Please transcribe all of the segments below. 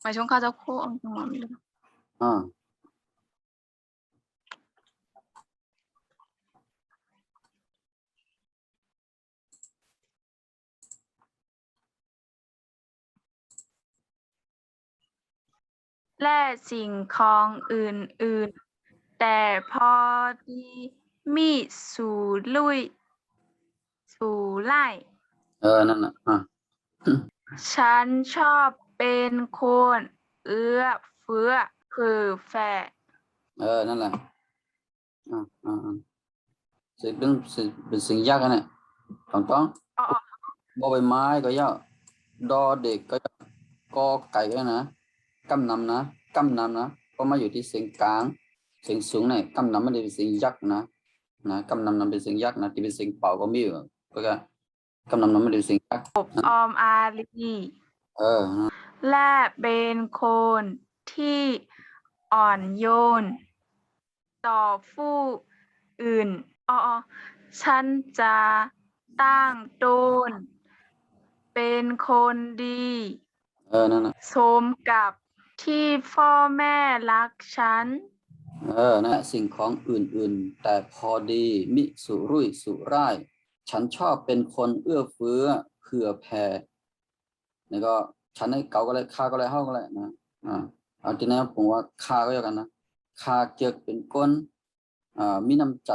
หมายถึงเขาจะโค้งจังหวะไม่รู้อ่าและสิ่งของอื่นๆ แต่พอดีมีสู่ลุยสู่ไล่เออ นั่นน่ะอ่าฉันชอบ เป็นคนเอื้อเฟื้อคือแฝดเออ นั่นแหละอ่าอ่าอ่าสิ่งเป็นสิ่งเป็นสิ่งยากกันเนี่ยต้องต้องอ๋ออ๋อบอใบไม้ก็ยากดอเด็กก็ยากกอไก่ก็นะกำนำนะกำนำนะเพราะมาอยู่ที่เสียงกลางเสียงสูงเนี่ยกำนำไม่ได้เป็นเสียงยักษ์นะนะกำนำนั้นเป็นเสียงยักษ์นะที่เป็นเสียงเป่าก็มีอยู่ก็กำนำนั้นไม่ได้เป็นเสียงยักษ์ออมอารีเออนะ และเป็นคนที่อ่อนโยน ต่อผู้อื่นอ๋ออ๋อฉันจะตั้งตนเป็นคนดี เออ นั่นน่ะสมกับที่พ่อแม่รักฉัน เออนะสิ่งของอื่นๆ แต่พอดี มิสุรุ่ยสุร่าย ฉันชอบเป็นคนเอื้อเฟื้อเผื่อแผ่นี่ก็ ฉันให้เก่าก็เลยข้าก็เลยเฮาก็เลยนะอ่าเอาทีนี้ผมว่าข้าก็แล้วกันนะข้าเกียกเป็นคนอ่ามีน้ำใจ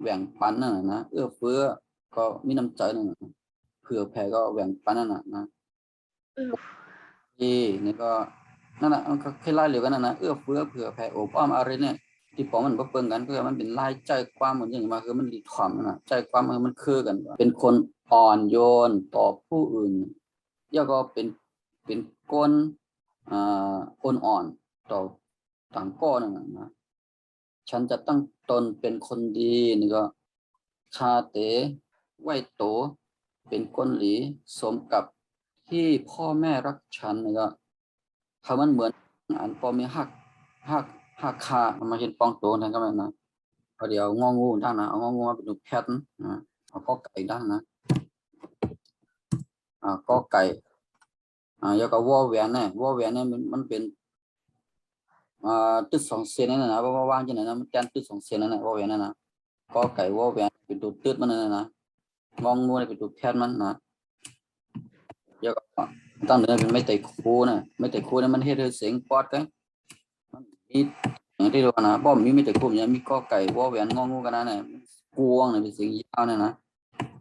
แบ่งปันนั่นน่ะนะเอื้อเฟื้อก็มีน้ำใจนั่นน่ะนะเผื่อแผ่ก็แบ่งปันนั่นน่ะนะที่นี่ก็นั่นแหละมันก็คล้ายๆเดียวกันนั่นนะเอื้อเฟื้อเผื่อแผ่โอบอ้อมอะไรเนี่ยที่ผมมันบ่เปิงกันก็คือมันเป็นลายใจความเหมือนอย่างมาคือมันดีถ่อมนะใจความมันมันคือกัน เป็นคนอ่อนโยนต่อผู้อื่นแล้วก็เป็น เป็นก้นอ่าอ่อนอ่อนต่อต่างก้อนนั่นน่ะนะฉันจะตั้งตนเป็นคนดีนี่ก็ชาเตไหวโต เป็นก้นหลีสมกับที่พ่อแม่รักฉันนี่ก็เขามันเหมือนอันปอมีหักหักหักคามันมาเห็นปองโตนั่นก็แม่นะพอเดี๋ยวงองูด้านนะเอางองูมาเป็นรูแพทย์นะเอาก็ไก่ด้านนะอ่าก็ไก่ อ่าแล้วก็วอแหวนเนี่ยวอแหวนเนี่ยมันมันเป็นอ่าตึกสองเซนนั่นนะเพราะว่าว่างจังไหนนะมันแกนตึกสองเซนนั่นนะวอแหวนนั่นนะก็ไก่วอแหวนเป็นตัวตึกมันนั่นนะนะงงูเนี่ยเป็นตัวแพทมันนะเดี๋ยวก็ตั้งเดินเป็นไม่ไต่คูนะไม่ไต่คูนะมันเฮ็ดเสียงปอดกันมันมีอย่างที่เรานะบ่มีไม่ไต่คูอย่างมีกอไก่วอแหวนงองูกันนะเนี่ยกวงเนี่ยเป็นเสียงยาวเนี่ยนะ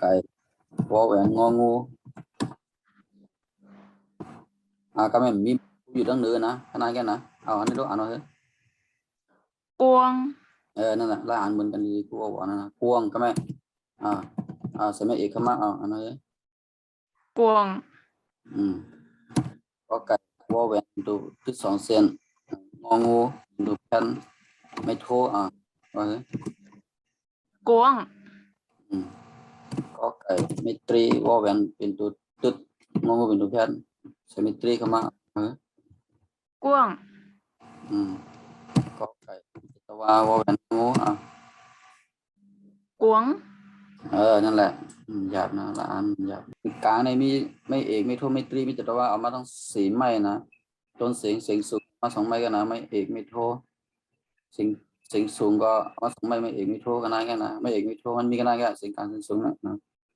ไก่วอลแหวนงองูอ่าก็ไม่มีอยู่ตั้งเนื้อนะขนาดแค่นะเอาอันนี้ดูอ่านเอาเถอะกวงเออนั่นแหละแล้วอ่านเหมือนกันดีกูบอกนั่นนะกวงก็ไม่อ่าอ่าสมัยเอกเข้ามาเอาอันนั้นเถอะกวง อืมก็ไก่วอแหวนดูที่สองเซนงองูดูแผ่นไม่โทรอะว่าเฮ้ยกวง อืมก็ ไก่ไม่ตรีวอแหวนเป็นตัวตึดงองูเป็นตัวแผ่นใส่ไม่ตรีเข้ามาเฮ้ยกวงอืมก็ไก่แตว่าวอแหวนงูอะกวง เออ นั่นแหละอืมหยาบนะละอันหยาบกลางในมีไม่เอกไม่โทรไม่ตรีมีแต่ว่าเอามาต้องสีไม้นะต้นเสียงเสียงสูงมาสองไม้กันนะไม่เอกไม่โทรสิ่งสิ่งสูงก็ว่าสมัยไม่เอกไม่โทรกันนะแค่นะไม่เอกไม่โทรมันมีกันนะแค่สิ่งกลางสิ่งสูงนะนะมันมีทั้งสีไม่นะก็ไปเขาเรียนเรียนตั้งสามเสียงเอาสิ่งในสิ่งเอาสิ่งกลางอ่าก็ไม่เป็นเอาจอจานเอาจอจานเอาสิ่งกลางไม่ยาวกันนะ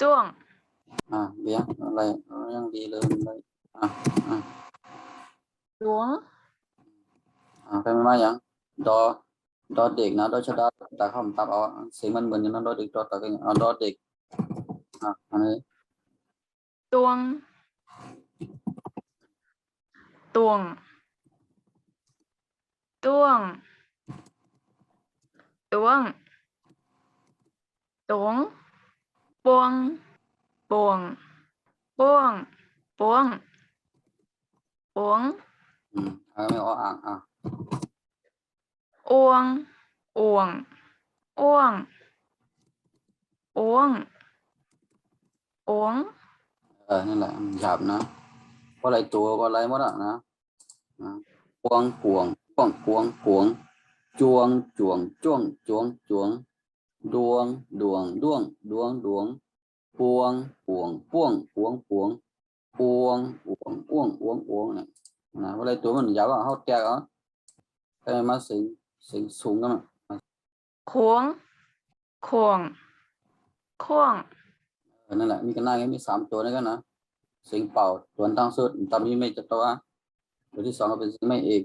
จวง อ่าเบี้ยอะไรเอายังดีเลยเลยอะอะหลวง อ่าใครไม่มาอย่างดอดอเด็กนะดอชะดาตาคำตับเอาเสียงมันเหมือนกันนะดอเด็กดอตากันอ่าดอเด็กอ่าอันนี้ตวง ตวง ตวง ตวง ตวง ปวงปวงปวงปวงปวงอืมใครไม่ออ่างอ่าอ้วงอ้วงอ้วงอ้วงอ้วงเออนั่นแหละหยาบนะก็ไรตัวก็ไรหมดอะนะปวงปวงปวงปวงปวงจวงจวงจ้วงจวงจวง ดวง ดวง ดวง ดวง ดวง ปวง ปวง ปวง ปวง ปวง ปวงปวงอ้วงอ้วงอ้วงเนี่ยนะว่าอะไรตัวมันยาวอะเขาแตกอะแต่มาสิงสิงสูงกันอะขวงขวงขวงเออนั่นแหละมีกันหน้าไงมีสามตัวนี่กันนะสิงเป่าตัวตั้งสุดตามนี้ไม่จะตัวตัวที่สองก็เป็นสิงไม่เอก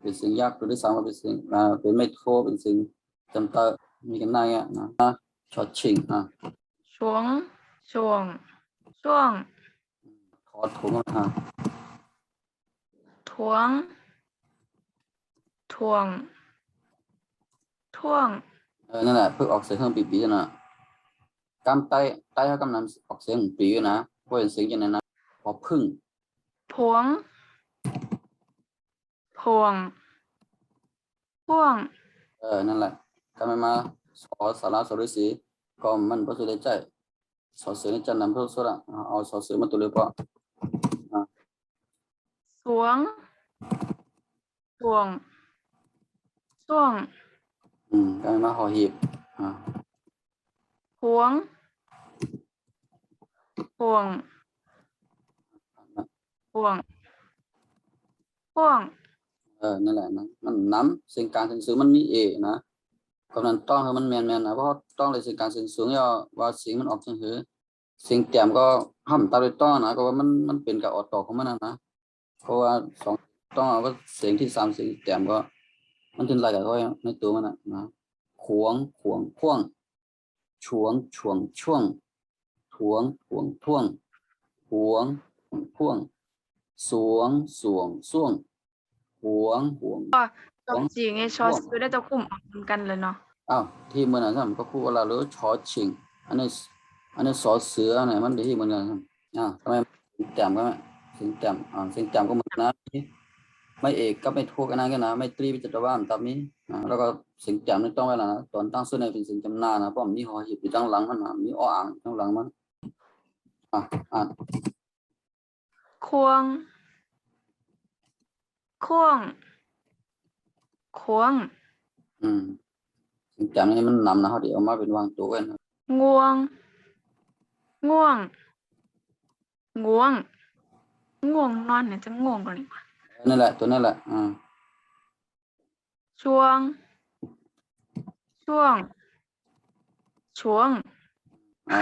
เป็นสิงยักษ์ตัวที่สามก็เป็นสิงอ่าเป็นไม่โทเป็นสิงจำเตอร์ มีกันหน้าเงี้ยนะอะชอดชิงอะชวงช่วงช่วงถอดถุงอะทวงทวงท่วงเออนั่นแหละเพิ่งออกเสียงเครื่องปีปีนะกำไตไตเขากำลังออกเสียงปีอยู่นะเพราะเป็นเสียงอย่างนั้นนะพอพึ่งพวงพวงพ่วง เออ นั่นแหละถ้า ไม่มาสอสาราสฤษีก็มันก็จะได้ใจสอเสือนี่จะนำเพื่อสุดอะเอาสอเสือมาตัวเรียบร้อยสวงสวงช่วง อืมก็ไม่มาหอหีบอ่าพวงพวงพวงพ่วง เออนั่นแหละนะมันน้ำเสียงกลารเสียงสูงมันมีเอนะ กำนันต้องให้มันแมนแมนนะเพราะต้องเลยสียงการเสียงสูงย่าว่าเสียงมันออกเสียงหือเสียงแต้มก็ห้ามตาด้วยต้องนะก็ว่ามันมันเป็นกับออดต่อของมันนะนะเพราะว่าสองต้องเอาว่าเสียงที่สามเสียงแต้มก็ มันเป็นลายกับเขาในตัวมันนะนะขวงขวงพ่วงฉวงฉวงช่วงถวงถวงท่วงหวงหวงพ่วงสวงสวงส่วงหวงหวง จบจริงไอ้ชอซื้อได้จะคุ้มออกเหมือนกันเลยเนาะอ้าวที่เมืองนั้นครับก็คู่เวลาหรือชอชิงอันนี้สอันนี้สอเสืออันไหนมันดีที่เหมือนกันครับอ่าทำไมสิงแต้มก็ไม่สิงแต้มอ่าสิงแต้มก็เหมือนนะไม่เอกก็ไม่โทกันนะกันนะไม่ตรีวิจตรว่านตามนี้อ่าแล้วก็สิงแต้มนี่ต้องไว้แล้วนะตอนตั้งชื่อในเป็นสิงจำหน้านะเพราะมันมีหอหีบอยู่ด้านหลังมันนะมีอ้ออ่างด้านหลังมันอ่าอ่าควงควง ควง อืมสิงแต้มนี่มันนำนะเขาเดี๋ยวเอามาเป็นวางตัวไว้นะง่วง ง่วง ง่วง ง่วงนอนเนี่ยจะง่วงกว่านี้นั่นแหละ ตัวนั่นแหละอ่าช่วง ช่วง ช่วงอ่า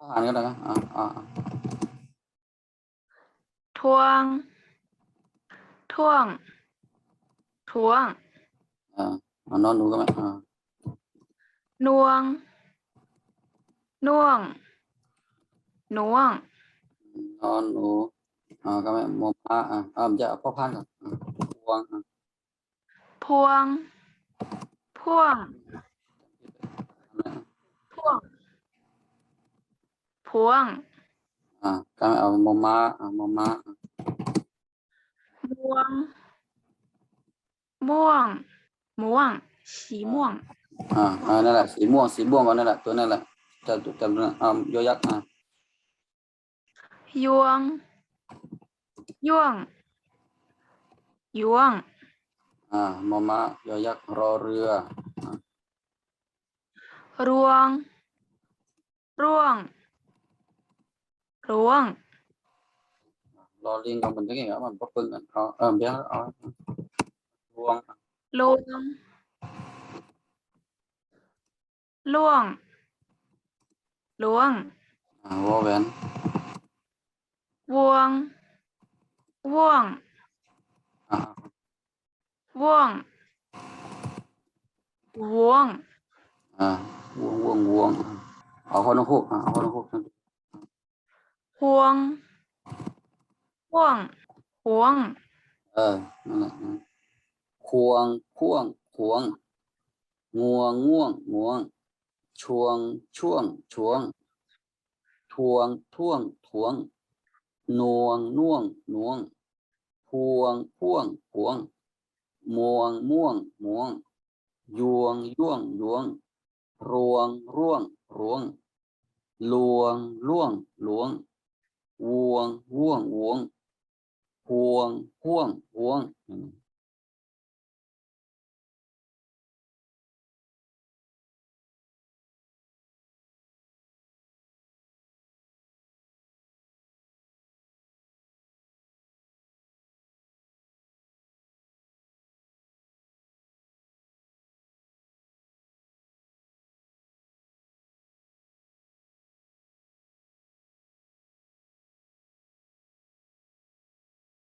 อ่านก็ได้นะอ่าอ่าอ่าทวง ท่วง ทวง อ่าอ่านอนดูก็ไหมอ่าน่วง น่วงน่วง นอนหนูอ่าก็ไม่มอมอาอ่าอ่ามันจะเอาพ่อพันก่อนอ่าพวงอ่าพวง พ่วง พ่วง พวง อ่าก็ไม่เอามอมาอ่ามอมาอ่า ม่วง ม่วง ม่วง สีม่วง อ่าอ่านั่นแหละสีม่วง สีม่วงก็นั่นแหละตัวนั่นแหละจะจำตัวอ่ายอยักษ์อ่ายวงย่วง ยวง อ่ามอมายอยักษ์รอเรือรวง ร่วง ร่วง รอลิงก็มันจะเก่งอะมันก็ปึ้งกันเอาเออเบี้ยเอา พวงลวงล่วงล่วงอ่าวอแหวนวงว่วงว่วงว่วงอ่าว่วงว่วงว่วงเอาข้อนกฮูกอะเอาข้อนกฮูกห่วงห่วงห่วงเออนั่นแหละอืม ควงควงควงง่วงง่วงง่วงช่วง ช่วงช่วง ทวง ท่วงทวงนวงน่วงน่วง พวงพ่วงพวงม่วงม่วงม่วง ยวงย่วงยวง รวง ร่วงรวง ลวงล่วงลวงวงว่วงวงพวงพ่วงพวง